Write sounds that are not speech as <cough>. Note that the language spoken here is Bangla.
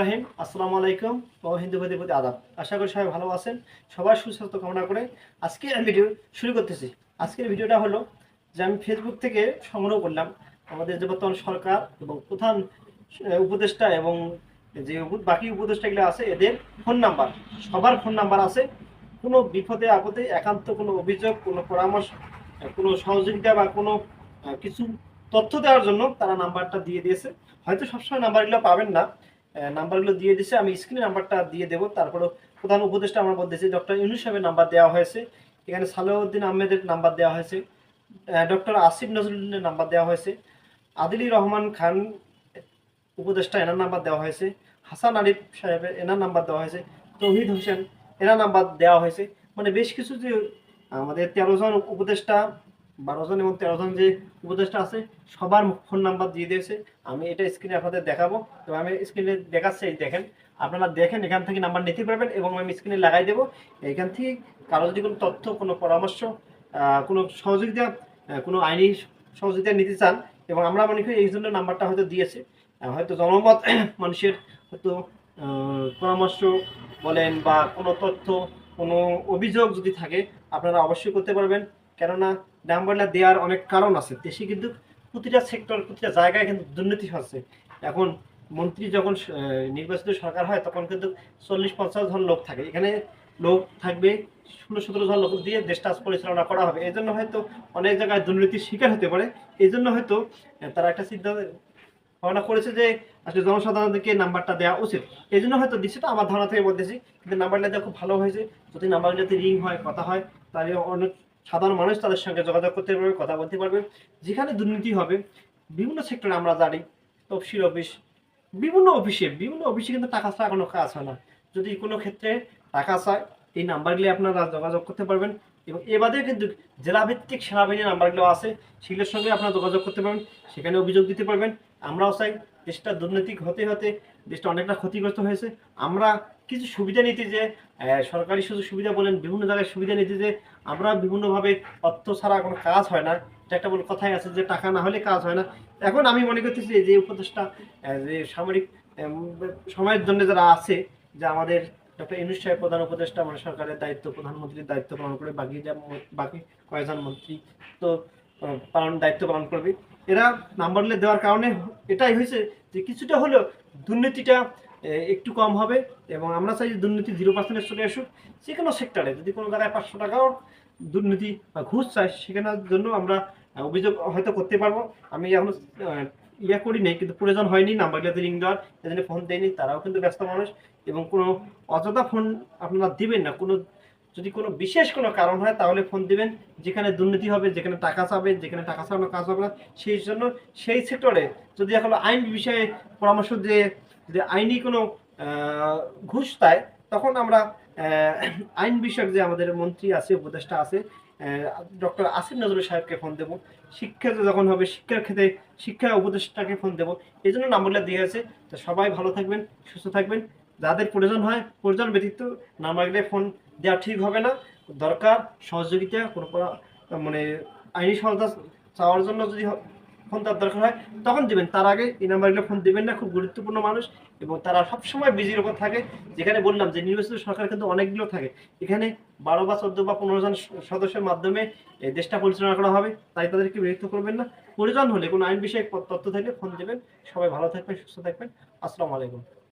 রাহিম, আসসালামু আলাইকুম ও হিন্দু প্রতি আদাব। আশা করি সবাই ভালো আছেন, সবার সুস্বাস্থ্য কামনা করে আজকে আমি ভিডিও শুরু করতেছি। আজকের ভিডিওটা হলো যে আমি ফেসবুক থেকে সংগ্রহ করলাম আমাদের যে বর্তমান সরকার এবং প্রধান উপদেষ্টা এবং যে বাকি উপদেষ্টাগুলো আছে, এদের ফোন নাম্বার সবার ফোন নাম্বার আছে। কোনো বিপদে, আপদে, একান্ত কোনো অভিযোগ, কোনো পরামর্শ কোনো সহযোগিতা বা কোনো কিছু তথ্য দেওয়ার জন্য তারা নাম্বারটা দিয়ে দিয়েছে। হয়তো সবসময় নাম্বারগুলো পাবেন না। নাম্বারগুলো দিয়ে দিয়েছে আমি স্ক্রিনে নাম্বারটা দিয়ে দেবো। তারপরে প্রধান উপদেষ্টা আমার বলতেছে, ডক্টর ইউনুস সাহেবের নাম্বার দেওয়া হয়েছে। এখানে সালাউদ্দিন আহমেদের নাম্বার দেওয়া হয়েছে। ডক্টর আসিফ নজরুলের নাম্বার দেওয়া হয়েছে। আদিলি রহমান খান উপদেষ্টা, এনার নাম্বার দেওয়া হয়েছে। হাসান আরিফ সাহেবের এনার নাম্বার দেওয়া হয়েছে। তৌহিদ হোসেন, এনার নাম্বার দেওয়া হয়েছে। মানে বেশ কিছু যে আমাদের তেরো জন উপদেষ্টা বারো জন এবং তেরো জন যে উপদেষ্টা আছে, সবার ফোন নাম্বার দিয়ে দিয়েছে। আমি এটা স্ক্রিনে আপনাদের দেখাবো। তো আমি স্ক্রিনে দেখাচ্ছি দেখেন। আপনারা দেখেন, এখান থেকে নাম্বার নিতে পারবেন এবং আমি স্ক্রিনে লাগাই দেবো। এখান থেকে কারও যদি কোনো তথ্য, কোনো পরামর্শ কোনো সহযোগিতা কোনো আইনি সহযোগিতা নিতে চান এবং আমরা মনে করি এই জন্য নাম্বারটা হয়তো দিয়েছে হয়তো জনমত <clears throat> মানুষের হয়তো পরামর্শ বলেন বা কোনো তথ্য, কোনো অভিযোগ যদি থাকে, আপনারা অবশ্যই করতে পারবেন। কেননা নাম্বারটা দেওয়ার অনেক কারণ আছে। দেশে কিন্তু প্রতিটা সেক্টর প্রতিটা জায়গায় কিন্তু দুর্নীতি হচ্ছে। এখন মন্ত্রী যখন নির্বাচিত সরকার হয়, তখন কিন্তু চল্লিশ, পঞ্চাশ জন লোক থাকে। এখানে লোক থাকবে ষোলো, সতেরো জন লোক দিয়ে দেশটা পরিচালনা করা হবে। এই জন্য হয়তো অনেক জায়গায় দুর্নীতির শিকার হতে পারে। এই জন্য হয়তো তারা একটা সিদ্ধান্ত ভাবনা করেছে যে আসলে জনসাধারণকে নাম্বারটা দেওয়া উচিত। এই জন্য হয়তো দিচ্ছে আমার ধারণা থেকে বলতেছি। কিন্তু নাম্বারটা দেওয়া খুব ভালো হয়েছে। যদি নাম্বারগুলোতে রিং হয়, কথা হয়, তাহলে অনেক সাধারণ মানুষ তাদের সঙ্গে যোগাযোগ করতে পারবে, কথা বলতে পারবে। যেখানে দুর্নীতি হবে, বিভিন্ন সেক্টরে আমরা জানি, তফসিল অফিস বিভিন্ন অফিসে বিভিন্ন অফিসে কিন্তু টাকা ছাড়া কোনো কাজ হয় না। যদি কোনো ক্ষেত্রে টাকা চায়, এই নাম্বারগুলি আপনারা যোগাযোগ করতে পারবেন এবং এ বাদেও কিন্তু জেলাভিত্তিক সেনাবাহিনীর নাম্বারগুলো আছে, সেগুলোর সঙ্গে আপনারা যোগাযোগ করতে পারবেন, সেখানে অভিযোগ দিতে পারবেন। আমরাও চাই দেশটা দুর্নীতি হতে হতে দেশটা অনেকটা ক্ষতিগ্রস্ত হয়েছে। আমরা কিছু সুবিধা নিতে যে সরকারি সুযোগ সুবিধা বলেন, বিভিন্ন জায়গায় সুবিধা নিতে যে আমরা বিভিন্নভাবে অর্থ ছাড়া কোনো কাজ হয় না। এটা একটা বলে কথাই আছে যে টাকা না হলে কাজ হয় না। এখন আমি মনে করতেছি যে উপদেশটা যে সামরিক সময়ের জন্য যারা আছে, যে আমাদের ডক্টর ইনুস সাহেব প্রধান উপদেষ্টা মানে সরকারের দায়িত্ব, প্রধানমন্ত্রীর দায়িত্ব পালন করে বাকি যা বাকি কয়েকজন মন্ত্রী তো পালন, দায়িত্ব পালন করবে। এরা নাম্বার দেওয়ার কারণে এটাই হয়েছে যে কিছুটা হলেও দুর্নীতিটা একটু কম হবে এবং আমরা চাই যে দুর্নীতি জিরো পার্সেন্টে চলে আসুক। যে কোনো সেক্টরে যদি কোনো জায়গায় পাঁচশো টাকাও দুর্নীতি বা ঘুষ চাই সেখানের জন্য আমরা অভিযোগ হয়তো করতে পারব। আমি এখন ইয়ে করি নাই, কিন্তু প্রয়োজন হয়নি। নাম্বারগুলোতে রিং দেওয়ার, এজন্য ফোন দেয়নি। তারাও কিন্তু ব্যস্ত মানুষ এবং কোনো অযথা ফোন আপনারা দিবেন না। কোনো যদি কোনো বিশেষ কোনো কারণ হয়, তাহলে ফোন দিবেন। যেখানে দুর্নীতি হবে, যেখানে টাকা চাবে, যেখানে টাকা ছাড়ানো কাজ হবে না, সেই জন্য সেই সেক্টরে যদি এখন আইন বিষয়ে পরামর্শ দিয়ে যদি আইনি কোনো ঘুষ দেয়, তখন আমরা আইন বিষয়ক যে আমাদের মন্ত্রী আছে, উপদেষ্টা আছে ডক্টর আসিফ নজরুল সাহেবকে ফোন দেবো। শিক্ষা যখন হবে, শিক্ষার ক্ষেত্রে শিক্ষা উপদেষ্টাকে ফোন দেবো। এই জন্য নাম্বারটা দিয়ে আছে। তো সবাই ভালো থাকবেন, সুস্থ থাকবেন। যাদের প্রয়োজন হয়, প্রয়োজন ব্যতীত নাম্বারগুলো ফোন দেওয়া ঠিক হবে না। দরকার সহযোগিতা, কোনো মানে আইনি সহায়তা চাওয়ার জন্য যদি ফোন তার দরকার হয়, তখন দিবেন। তার আগে এই নাম্বারগুলো ফোন দিবেন না, খুব গুরুত্বপূর্ণ মানুষ এবং তারা সবসময় বিজির উপর থাকে। যেখানে বললাম যে নির্বাচিত সরকার কিন্তু অনেকগুলো থাকে। এখানে বারো বা চোদ্দ বা পনেরো জন সদস্যের মাধ্যমে দেশটা পরিচালনা করা হবে। তাই তাদেরকে বিরক্ত করবেন না। প্রয়োজন হলে কোনো আইন বিষয়ে তথ্য থাকলে ফোন দেবেন। সবাই ভালো থাকবেন, সুস্থ থাকবেন। আসসালামু আলাইকুম।